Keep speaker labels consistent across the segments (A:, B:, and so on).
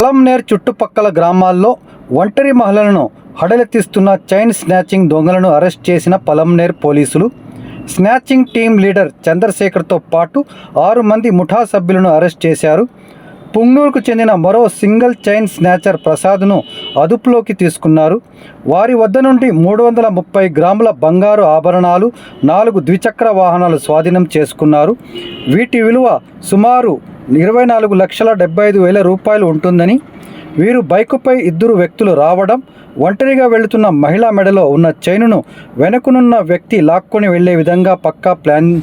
A: పొలంనేర్ చుట్టుపక్కల గ్రామాల్లో ఒంటరి మహిళలను హడలెత్తిస్తున్న చైన్ స్నాచింగ్ దొంగలను అరెస్ట్ చేసిన పలంనేర్ పోలీసులు. స్నాచింగ్ టీం లీడర్ చంద్రశేఖర్తో పాటు ఆరు మంది ముఠా సభ్యులను అరెస్ట్ చేశారు. పుంగనూరుకు చెందిన మరో సింగిల్ చైన్ స్నాచర్ ప్రసాద్ను అదుపులోకి తీసుకున్నారు. వారి వద్ద నుండి మూడు వందల ముప్పై గ్రాముల బంగారు ఆభరణాలు నాలుగు ద్విచక్ర వాహనాలు స్వాధీనం చేసుకున్నారు. వీటి విలువ సుమారు ఇరవై నాలుగు లక్షల డెబ్బై ఐదు వేల రూపాయలు ఉంటుందని వీరు బైకుపై ఇద్దరు వ్యక్తులు రావడం ఒంటరిగా వెళుతున్న మహిళా మెడలో ఉన్న చైనును వెనుకనున్న వ్యక్తి లాక్కొని వెళ్ళే విధంగా పక్కా ప్లాన్.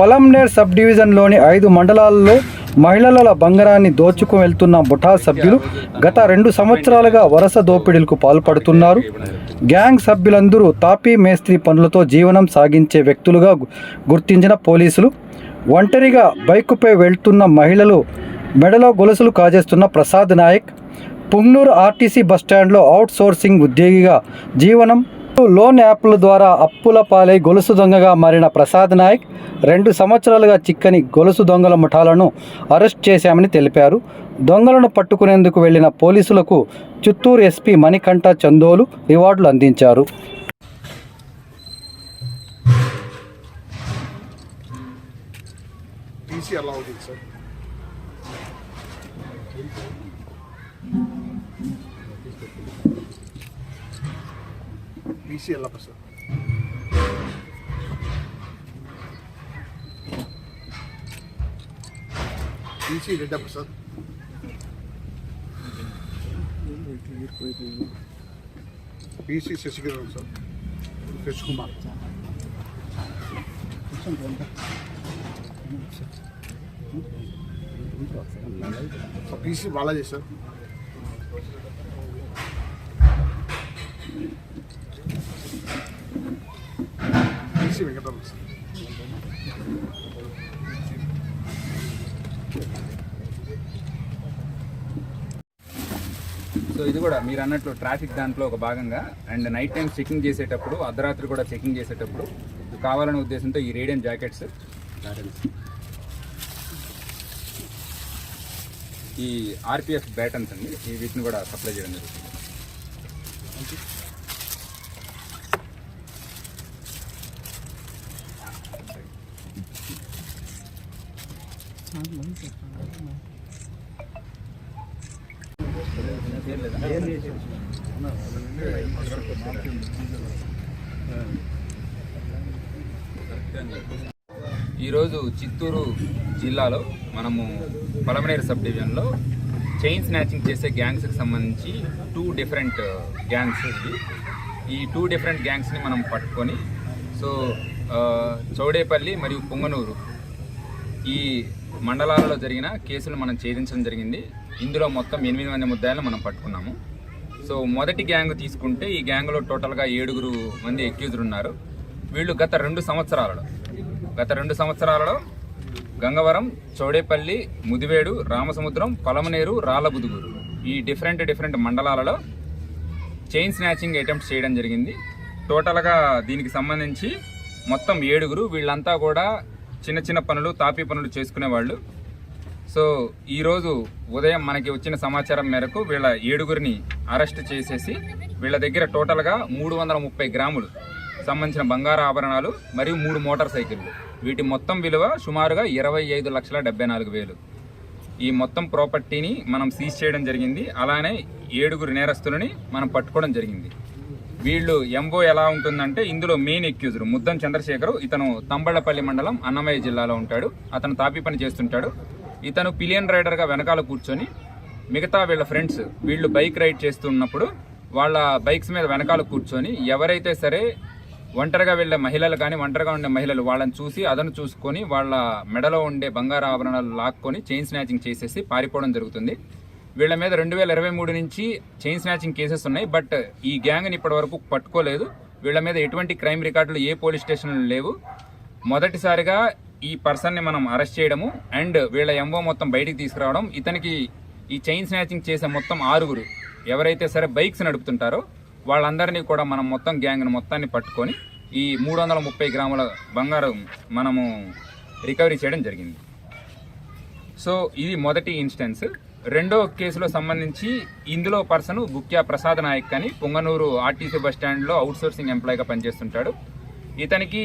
A: పలంనేర్ సబ్ డివిజన్లోని ఐదు మండలాల్లో మహిళల బంగారాన్ని దోచుకు వెళ్తున్న ముఠా సభ్యులు గత రెండు సంవత్సరాలుగా వరుస దోపిడీలకు పాల్పడుతున్నారు. గ్యాంగ్ సభ్యులందరూ తాపీ మేస్త్రి పనులతో జీవనం సాగించే వ్యక్తులుగా గుర్తించిన పోలీసులు ఒంటరిగా బైకుపై వెళ్తున్న మహిళలు మెడలో గొలుసులు కాజేస్తున్న ప్రసాద్ నాయక్ పుంగనూరు ఆర్టీసీ బస్టాండ్లో అవుట్ సోర్సింగ్ ఉద్యోగిగా జీవనం లోన్ యాప్ల ద్వారా అప్పుల పాలై గొలుసు దొంగగా మారిన ప్రసాద్ నాయక్ రెండు సంవత్సరాలుగా చిక్కని గొలుసు దొంగల ముఠాలను అరెస్ట్ చేశామని తెలిపారు. దొంగలను పట్టుకునేందుకు వెళ్ళిన పోలీసులకు చిత్తూరు ఎస్పీ మణికంఠ చందోలు రివార్డులు అందించారు.
B: టీసీ అలా అవుతుంది sir TC Ellappa sir TC Reddappa sir PC Shashikiran sir Shashi Kumar PC Balaji sir PC Venkataramana sir.
C: So ఇది కూడా మీరు అన్నట్లు ట్రాఫిక్ దాంట్లో ఒక భాగంగా అండ్ నైట్ టైం చెకింగ్ చేసేటప్పుడు అర్ధరాత్రి కూడా చెకింగ్ చేసేటప్పుడు కావాలనే ఉద్దేశంతో ఈ రేడియం జాకెట్స్. ఈ ఆర్పిఎఫ్ బ్యాటన్స్ అండి ఈ వీటిని కూడా సప్లై చేయడం జరుగుతుంది. ఈరోజు చిత్తూరు జిల్లాలో మనము పలమనేరు సబ్ డివిజన్లో చైన్ స్నాచింగ్ చేసే గ్యాంగ్స్కి సంబంధించి టూ డిఫరెంట్ గ్యాంగ్స్ ఇవి. ఈ టూ డిఫరెంట్ గ్యాంగ్స్ని మనం పట్టుకొని సో చౌడేపల్లి మరియు పొంగనూరు ఈ మండలాలలో జరిగిన కేసులు మనం ఛేదించడం జరిగింది. ఇందులో మొత్తం ఎనిమిది మంది ముద్దాయిలను మనం పట్టుకున్నాము. సో మొదటి గ్యాంగ్ తీసుకుంటే ఈ గ్యాంగ్లో టోటల్గా ఏడుగురు మంది ఎక్యూజులు ఉన్నారు. వీళ్ళు గత రెండు సంవత్సరాలలో గత రెండు సంవత్సరాలలో గంగవరం చౌడేపల్లి ముదివేడు రామసముద్రం పలమనేరు రాళ్ళబుదుగురు ఈ డిఫరెంట్ డిఫరెంట్ మండలాలలో చైన్ స్నాచింగ్ అటెంప్ట్ చేయడం జరిగింది. టోటల్గా దీనికి సంబంధించి మొత్తం ఏడుగురు వీళ్ళంతా కూడా చిన్న చిన్న పనులు తాపీ పనులు చేసుకునేవాళ్ళు. సో ఈరోజు ఉదయం మనకి వచ్చిన సమాచారం మేరకు వీళ్ళ ఏడుగురిని అరెస్ట్ చేసేసి వీళ్ళ దగ్గర టోటల్గా మూడు వందల ముప్పై గ్రాములు సంబంధించిన బంగారు ఆభరణాలు మరియు మూడు మోటార్ సైకిళ్ళు. వీటి మొత్తం విలువ సుమారుగా ఇరవై ఐదు లక్షల డెబ్బై నాలుగు వేలు. ఈ మొత్తం ప్రాపర్టీని మనం సీజ్ చేయడం జరిగింది. అలానే ఏడుగురు నేరస్తులని మనం పట్టుకోవడం జరిగింది. వీళ్ళు ఎంఓ ఎలా ఉంటుందంటే ఇందులో మెయిన్ ఎక్యూజర్ ముద్దం చంద్రశేఖర్ ఇతను తంబళ్ళపల్లి మండలం అన్నమయ్య జిల్లాలో ఉంటాడు. అతను తాపీ పని చేస్తుంటాడు. ఇతను పిలియన్ రైడర్గా వెనకాల కూర్చొని మిగతా వీళ్ళ ఫ్రెండ్స్ వీళ్ళు బైక్ రైడ్ చేస్తున్నప్పుడు వాళ్ళ బైక్స్ మీద వెనకాల కూర్చొని ఎవరైతే సరే ఒంటరిగా వెళ్ళే మహిళలు కానీ ఒంటరిగా ఉండే మహిళలు వాళ్ళని చూసి అదను చూసుకొని వాళ్ళ మెడలో ఉండే బంగారు ఆభరణాలు లాక్కొని చైన్ స్నాచింగ్ చేసేసి పారిపోవడం జరుగుతుంది. వీళ్ళ మీద రెండు వేల ఇరవై మూడు నుంచి చైన్ స్నాచింగ్ కేసెస్ ఉన్నాయి. బట్ ఈ గ్యాంగ్ని ఇప్పటి వరకు పట్టుకోలేదు. వీళ్ళ మీద ఎటువంటి క్రైమ్ రికార్డులు ఏ పోలీస్ స్టేషన్లు లేవు. మొదటిసారిగా ఈ పర్సన్ని మనం అరెస్ట్ చేయడము అండ్ వీళ్ళ ఎంఓ మొత్తం బయటికి తీసుకురావడం. ఇతనికి ఈ చైన్ స్నాచింగ్ చేసే మొత్తం ఆరుగురు. ఎవరైతే సరే బైక్స్ నడుపుతుంటారో వాళ్ళందరినీ కూడా మనం మొత్తం గ్యాంగ్ను మొత్తాన్ని పట్టుకొని ఈ మూడు వందల ముప్పై గ్రాముల బంగారం మనము రికవరీ చేయడం జరిగింది. సో ఇది మొదటి ఇన్స్టెన్స్ రెండో కేసులో సంబంధించి ఇందులో పర్సన్ బుక్యా ప్రసాద్ నాయక్ అని పొంగనూరు ఆర్టీసీ బస్ స్టాండ్లో అవుట్ సోర్సింగ్ ఎంప్లాయ్గా పనిచేస్తుంటాడు. ఇతనికి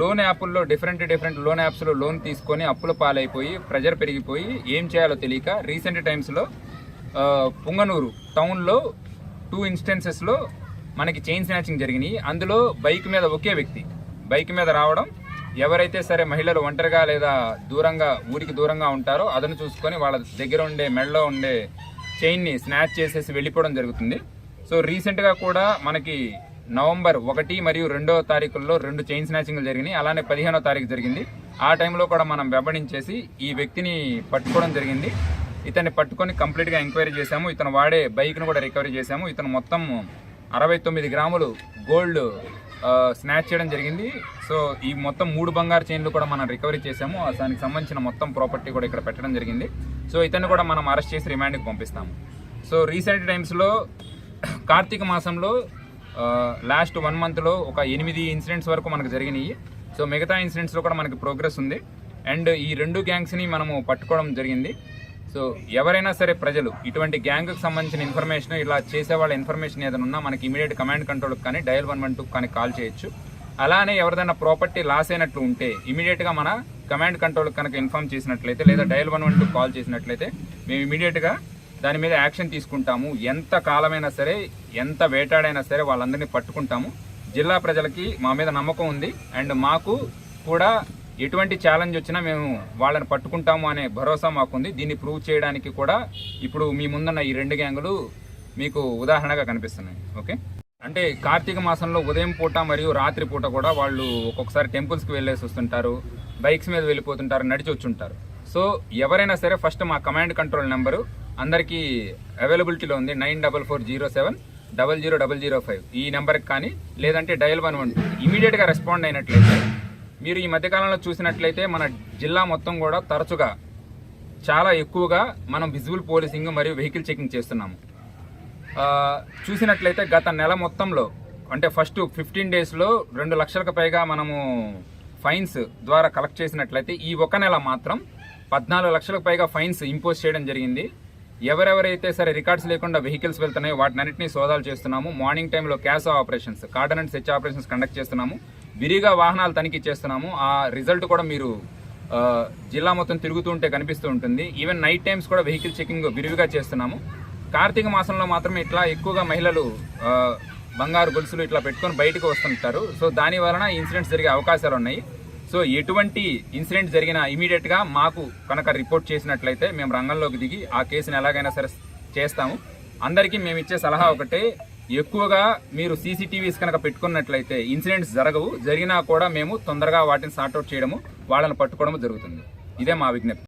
C: లోన్ యాప్ల్లో డిఫరెంట్ డిఫరెంట్ లోన్ యాప్స్లో లోన్ తీసుకొని అప్పుల పాలైపోయి ప్రెజర్ పెరిగిపోయి ఏం చేయాలో తెలియక రీసెంట్ టైమ్స్లో పొంగనూరు పుంగనూరు టౌన్లో టూ ఇన్స్టెన్సెస్లో మనకి చైన్ స్నాచింగ్ జరిగినాయి. అందులో బైక్ మీద ఒకే వ్యక్తి. బైక్ మీద రావడం ఎవరైతే సరే మహిళలు ఒంటరిగా లేదా దూరంగా ఊరికి దూరంగా ఉంటారో అదను చూసుకొని వాళ్ళ దగ్గర ఉండే మెడలో ఉండే చైన్ని స్నాచ్ చేసేసి వెళ్ళిపోవడం జరుగుతుంది. సో రీసెంట్గా కూడా మనకి నవంబర్ ఒకటి మరియు రెండో తారీఖుల్లో రెండు చైన్ స్నాచింగ్లు జరిగినాయి. అలానే పదిహేనో తారీఖు జరిగింది. ఆ టైంలో కూడా మనం వెంబడించేసి ఈ వ్యక్తిని పట్టుకోవడం జరిగింది. ఇతన్ని పట్టుకొని కంప్లీట్గా ఎంక్వైరీ చేశాము. ఇతను వాడే బైక్ను కూడా రికవరీ చేశాము. ఇతను మొత్తం అరవై తొమ్మిది గ్రాములు గోల్డ్ స్నాచ్ చేయడం జరిగింది. సో ఈ మొత్తం మూడు బంగారు చైన్లు కూడా మనం రికవరీ చేశాము. ఆ దానికి సంబంధించిన మొత్తం ప్రాపర్టీ కూడా ఇక్కడ పెట్టడం జరిగింది. సో ఇతన్ని కూడా మనం అరెస్ట్ చేసి రిమాండ్కి పంపిస్తాము. సో రీసెంట్ టైమ్స్లో కార్తీక మాసంలో లాస్ట్ వన్ మంత్లో ఒక ఎనిమిది ఇన్సిడెంట్స్ వరకు మనకు జరిగినాయి. సో మిగతా ఇన్సిడెంట్స్లో కూడా మనకి ప్రోగ్రెస్ ఉంది. అండ్ ఈ రెండు గ్యాంగ్స్ని మనము పట్టుకోవడం జరిగింది. సో ఎవరైనా సరే ప్రజలు ఇటువంటి గ్యాంగ్కి సంబంధించిన ఇన్ఫర్మేషన్ ఇలా చేసే వాళ్ళ ఇన్ఫర్మేషన్ ఏదైనా ఉన్నా మనకి ఇమీడియట్ కమాండ్ కంట్రోల్కి కానీ డయల్ వన్ వన్ టూ కానీ కాల్ చేయొచ్చు. అలానే ఎవరిదైనా ప్రాపర్టీ లాస్ అయినట్లు ఉంటే ఇమీడియట్గా మన కమాండ్ కంట్రోల్ కనుక ఇన్ఫార్మ్ చేసినట్లయితే లేదా dial one one two call చేసినట్లయితే మేము ఇమీడియట్గా దాని మీద యాక్షన్ తీసుకుంటాము. ఎంత కాలమైనా సరే ఎంత వేటాడైనా సరే వాళ్ళందరినీ పట్టుకుంటాము. జిల్లా ప్రజలకి మా మీద నమ్మకం ఉంది. అండ్ మాకు కూడా ఎటువంటి ఛాలెంజ్ వచ్చినా మేము వాళ్ళని పట్టుకుంటాము అనే భరోసా మాకుంది. దీన్ని ప్రూవ్ చేయడానికి కూడా ఇప్పుడు మీ ముందున్న ఈ రెండు గ్యాంగులు మీకు ఉదాహరణగా కనిపిస్తున్నాయి. ఓకే అంటే కార్తీక మాసంలో ఉదయం పూట మరియు రాత్రి పూట కూడా వాళ్ళు ఒక్కొక్కసారి టెంపుల్స్కి వెళ్ళేసి వస్తుంటారు. బైక్స్ మీద వెళ్ళిపోతుంటారు నడిచి వచ్చుంటారు. సో ఎవరైనా సరే ఫస్ట్ మా కమాండ్ కంట్రోల్ నెంబరు అందరికీ అవైలబిలిటీలో ఉంది. Nine double four zero seven double zero double zero five. ఈ నెంబర్కి కానీ లేదంటే డయల్ వన్ వన్ ఇమీడియట్గా రెస్పాండ్ అయినట్లయితే మీరు ఈ మధ్యకాలంలో చూసినట్లయితే మన జిల్లా మొత్తం కూడా తరచుగా చాలా ఎక్కువగా మనం విజువల్ పోలీసింగ్ మరియు వెహికల్ చెకింగ్ చేస్తున్నాము చూసినట్లయితే గత నెల మొత్తంలో అంటే ఫస్ట్ ఫిఫ్టీన్ డేస్లో రెండు లక్షలకు పైగా మనము ఫైన్స్ ద్వారా కలెక్ట్ చేసినట్లయితే ఈ ఒక నెల మాత్రం పద్నాలుగు లక్షలకు పైగా ఫైన్స్ ఇంపోజ్ చేయడం జరిగింది. ఎవరెవరైతే సరే రికార్డ్స్ లేకుండా వెహికల్స్ వెళ్తున్నాయో వాటినన్నింటినీ సోదాలు చేస్తున్నాము. మార్నింగ్ టైంలో క్యాష్ ఆపరేషన్స్ కార్డన్ అండ్ సెచ్ ఆపరేషన్స్ కండక్ట్ చేస్తున్నాము. విరిగా వాహనాలు తనిఖీ చేస్తున్నాము. ఆ రిజల్ట్ కూడా మీరు జిల్లా మొత్తం తిరుగుతూ ఉంటే కనిపిస్తూ ఉంటుంది. ఈవెన్ నైట్ టైమ్స్ కూడా వెహికల్ చెకింగ్ విరివిగా చేస్తున్నాము. కార్తీక మాసంలో మాత్రం ఇట్లా ఎక్కువగా మహిళలు బంగారు గొలుసులు ఇట్లా పెట్టుకొని బయటకు వస్తుంటారు. సో దాని వలన ఇన్సిడెంట్స్ జరిగే అవకాశాలు ఉన్నాయి. సో ఎటువంటి ఇన్సిడెంట్ జరిగినా ఇమీడియట్గా మాకు కనుక రిపోర్ట్ చేసినట్లయితే మేము రంగంలోకి దిగి ఆ కేసుని ఎలాగైనా సరే చేస్తాము. అందరికీ మేము ఇచ్చే సలహా ఒకటే ఎక్కువగా మీరు సీసీటీవీస్ కనుక పెట్టుకున్నట్లయితే ఇన్సిడెంట్స్ జరగవు జరిగినా కూడా మేము తొందరగా వాటిని సార్ట్అవుట్ చేయడము వాళ్ళని పట్టుకోవడము జరుగుతుంది. ఇదే మా విజ్ఞప్తి.